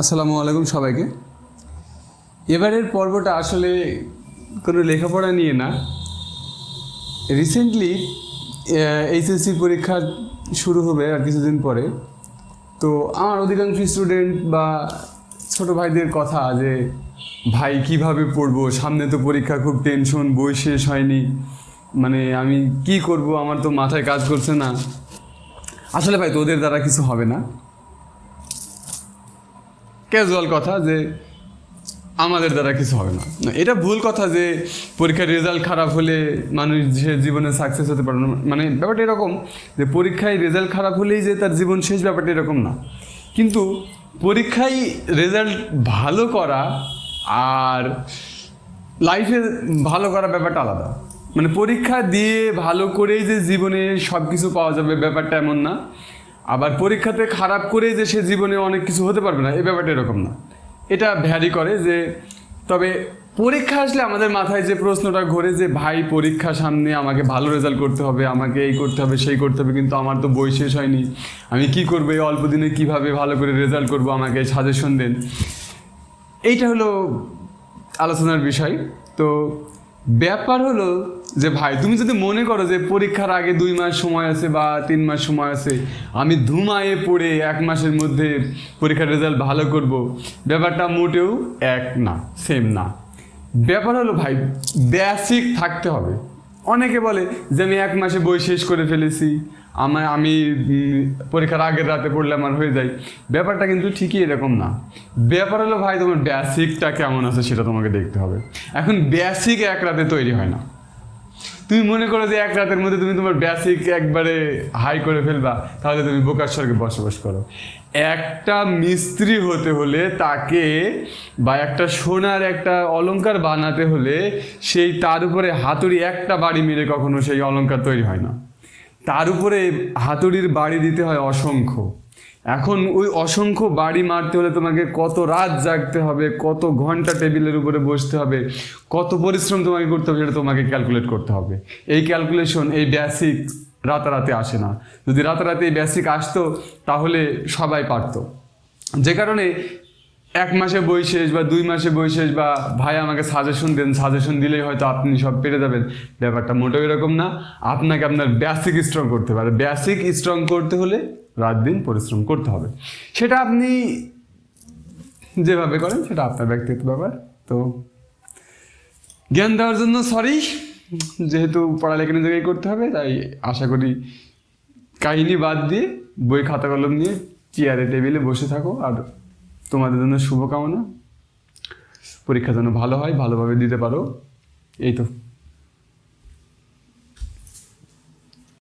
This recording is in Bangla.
আসসালামু আলাইকুম সবাইকে। এবারের পর্বটা আসলে কোনো লেখাপড়া নিয়ে না। রিসেন্টলি এইচএসসি পরীক্ষা শুরু হবে আর কিছুদিন পরে। তো আমার অধিকাংশ স্টুডেন্ট বা ছোট ভাইদের কথা যে, ভাই, কীভাবে পড়ব? সামনে তো পরীক্ষা, খুব টেনশন বই শেষ হয়নি। মানে আমি কি করব? আমার তো মাথায় কাজ করছে না। আসলে ভাই, তোদের দ্বারা কিছু হবে না। ক্যাজুয়াল কথা যে আমাদের দ্বারা কিছু হবে না। এটা ভুল কথা যে পরীক্ষার রেজাল্ট খারাপ হলে মানুষ যে জীবনে সাকসেস হতে পারে না। মানে ব্যাপারটা এরকম যে পরীক্ষায় রেজাল্ট খারাপ হলেই যে তার জীবন শেষ ব্যাপারটা এরকম না। কিন্তু পরীক্ষায় রেজাল্ট ভালো করা আর লাইফে ভালো করা ব্যাপারটা আলাদা। মানে পরীক্ষা দিয়ে ভালো করেই যে জীবনে সব কিছু পাওয়া যাবে ব্যাপারটা এমন না। আবার পরীক্ষাতে খারাপ করেই যে সে জীবনে অনেক কিছু হতে পারবে না, এ ব্যাপারটা এরকম না। এটা ভ্যারি করে যে, তবে পরীক্ষা আসলে আমাদের মাথায় যে প্রশ্নটা ঘোরে যে, ভাই, পরীক্ষা সামনে আমাকে ভালো রেজাল্ট করতে হবে, আমাকে এই করতে হবে, সেই করতে হবে, কিন্তু আমার তো বই শেষ হয়নি। আমি কি করব, এই অল্প দিনে কীভাবে ভালো করে রেজাল্ট করব, আমাকে সাজেশন দেন। এইটা হলো আলোচনার বিষয়। তো ব্যাপার হলো যে ভাই, তুমি যদি মনে করো যে পরীক্ষার আগে দুই মাস সময় আছে বা তিন মাস সময় আছে, আমি ধুমায়ে পড়ে এক মাসের মধ্যে পরীক্ষার রেজাল্ট ভালো করব, ব্যাপারটা মোটেও এক না সেম না। ব্যাপার হলো ভাই বেসিক থাকতে হবে। অনেকে বলে যে আমি এক মাসে বই শেষ করে ফেলেছি আমার আমি পরীক্ষার আগের রাতে পড়লে আমার হয়ে যায়। ব্যাপারটা কিন্তু ঠিকই এরকম না। ব্যাপার হলো ভাই, তোমার বেসিকটা কেমন আছে সেটা তোমাকে দেখতে হবে। এখন বেসিক এক রাতে তৈরি হয় না। তুমি মনে করো যে এক রাতের মধ্যে তুমি তোমার বেসিক একবারে হাই করে ফেলবা, তাহলে তুমি বোকার স্বর্গে বসবাস করো। একটা মিস্ত্রি হতে হলে তাকে বা একটা সোনার একটা অলংকার বানাতে হলে সেই তার উপরে হাতুড়ি একটা বাড়ি মেরে কখনো সেই অলংকার তৈরি হয় না। তার উপরে হাতুড়ির বাড়ি দিতে হয় অসংখ্য। এখন ওই অসংখ্য বাড়ি মারতে হলে তোমাকে কত রাত জাগতে হবে, কত ঘণ্টা টেবিলের উপরে বসতে হবে, কত পরিশ্রম তোমাকে করতে হবে সেটা তোমাকে ক্যালকুলেট করতে হবে। এই ক্যালকুলেশন এই বেসিক রাতারাতি আসে না। যদি রাতারাতি এই বেসিক আসতো, তাহলে সবাই পারতো। যে কারণে এক মাসে বই শেষ বা দুই মাসে বই শেষ বা ভাই আমাকে সাজেশন দেন সাজেশন দিলেই হয়তো আপনি সব পেরে যাবেন। ব্যাপারটা মোটেও এরকম না। আপনাকে আপনার বেসিক স্ট্রং করতে পারে বেসিক স্ট্রং করতে হলে রাত দিন পরিশ্রম করতে হবে। সেটা আপনি যেভাবে করেন, সেটা আপনার ব্যক্তিগত ব্যাপার। তো জ্ঞান দেওয়ার জন্য সরি যেহেতু পড়ালেখা নিজেকেই করতে হবে, তাই আশা করি কাহিনী বাদ দিয়ে বই খাতা কলম নিয়ে চেয়ারে টেবিলে বসে থাকো, আর তোমাদের জন্য শুভকামনা। পরীক্ষা যেন ভালো হয়, ভালোভাবে দিতে পারো। এই তো।